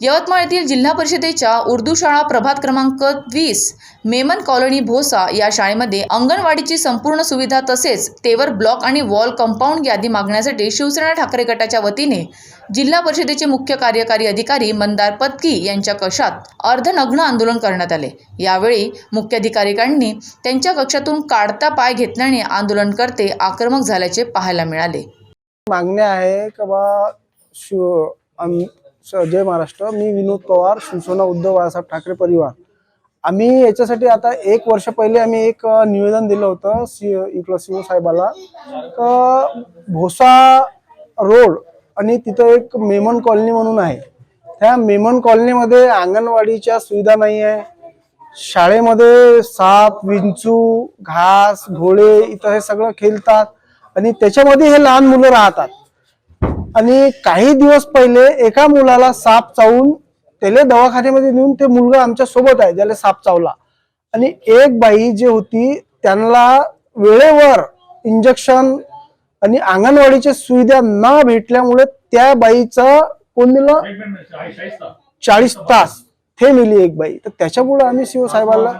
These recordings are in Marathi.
यवतमाळ येथील जिल्हा परिषदेच्या उर्दू शाळा प्रभात क्रमांक वीस मेमन कॉलनी भोसा या शाळेमध्ये अंगणवाडीची संपूर्ण सुविधा तसेच तेवर ब्लॉक आणि वॉल कंपाऊंड यादी मागण्यासाठी शिवसेना ठाकरे गटाच्या वतीने जिल्हा परिषदेचे मुख्य कार्यकारी अधिकारी मंदार पत्की यांच्या कक्षात अर्धनग्न आंदोलन करण्यात आले. यावेळी मुख्याधिकारिकांनी त्यांच्या कक्षातून काढता पाय घेतल्याने आंदोलनकर्ते आक्रमक झाल्याचे पाहायला मिळाले. मागण्या आहे का बा जय महाराष्ट्र. मी विनोद पवार शिवसेना उद्धव बाळासाहेब ठाकरे परिवार. आम्ही याच्यासाठी आता एक वर्ष पहिले आम्ही एक निवेदन दिलं होतं सी इकडं शिव साहेबाला. भोसा रोड आणि तिथं एक मेमन कॉलनी म्हणून आहे. त्या मेमन कॉलनीमध्ये अंगणवाडीच्या सुविधा नाही आहे. शाळेमध्ये साप विंचू घास घोडे इथं हे सगळं खेळतात. आणि त्याच्यामध्ये हे लहान मुलं राहतात. आणि काही दिवस पहिले एका मुलाला साप चावून त्याला दवाखान्यामध्ये नेऊन ते मुलगा आमच्यासोबत आहे ज्याला साप चावला. आणि एक बाई जी होती त्यांना वेळेवर इंजेक्शन आणि अंगणवाडीच्या सुविधा न भेटल्यामुळे त्या बाईचं कोण दिलं? चाळीस तास हे मिली एक बाई. तर त्याच्यामुळे आम्ही सीओ साहेबाला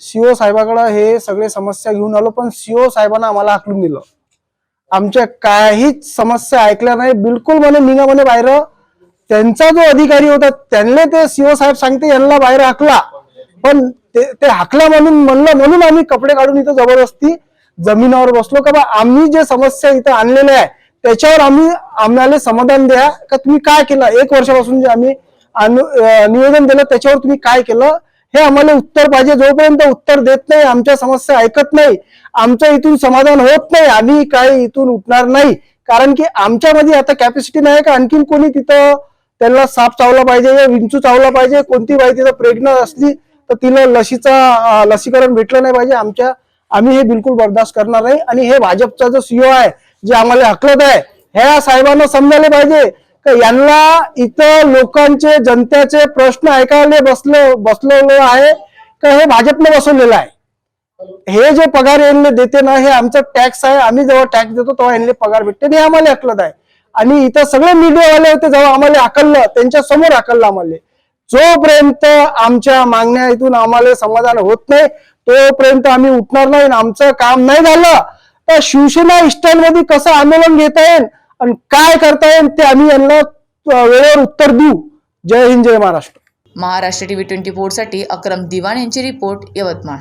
सीओ साहेबाकडे हे सगळे समस्या घेऊन आलो पण सीओ साहेबांना आम्हाला हाकलून दिलं. आमच्या काहीच समस्या ऐकल्या नाही. बिलकुल म्हणे निघा म्हणे बाहेर. त्यांचा जो अधिकारी होता त्यांना ते सीओ साहेब सांगते यांना बाहेर हाकला. पण ते ते हाकला म्हणून म्हणलं म्हणून आम्ही कपडे काढून इथं जबरदस्ती जमिनावर बसलो का बा आम्ही जे समस्या इथं आणलेल्या आहे त्याच्यावर आम्ही आम्हाला समाधान द्या. का तुम्ही काय केलं? एक वर्षापासून जे आम्ही निवेदन दिलं त्याच्यावर तुम्ही काय केलं? हे आम्हाला उत्तर पाहिजे. जोपर्यंत उत्तर देत नाही आमच्या समस्या ऐकत नाही आमच्या इथून समाधान होत नाही आम्ही काही इथून उठणार नाही. कारण की आमच्यामध्ये आता कॅपॅसिटी नाही का? आणखीन कोणी तिथं त्यांना साप चावला पाहिजे या विंचू चावला पाहिजे कोणती बाई तिथं प्रेग्नंट असली तर तिला लसीचा लसीकरण भेटलं नाही पाहिजे. आमच्या आम्ही हे बिलकुल बर्दाश्त करणार नाही. आणि हे भाजपचा जो सीओ आहे जे आम्हाला हकलत आहे ह्या साहेबांना समजायला पाहिजे. का यांना इथं लोकांचे जनतेचे प्रश्न ऐकायला बसलो बसलेलो आहे. का हे भाजपने बसवलेलं आहे? हे जे पगार यांना देते ना हे आमचं टॅक्स आहे. आम्ही जेव्हा टॅक्स देतो तेव्हा यांना पगार भेटते आणि हे आम्हाला अकलत आहे. आणि इथं सगळे मीडियावाले होते जेव्हा आम्हाला आकललं त्यांच्यासमोर आकललं आम्हाला. जोपर्यंत आमच्या मागण्या इथून आम्हाला समाधान होत नाही तोपर्यंत आम्ही उठणार नाही आणि आमचं काम नाही झालं तर शिवसेना इष्टांमध्ये कसं आंदोलन घेता येईल? आणि काय करता येईल ते आम्ही यांना वेळेवर उत्तर देऊ. जय हिंद जय महाराष्ट्र. महाराष्ट्र टीव्ही ट्वेंटी फोरसाठी अक्रम दिवाण यांची रिपोर्ट यवतमाळ.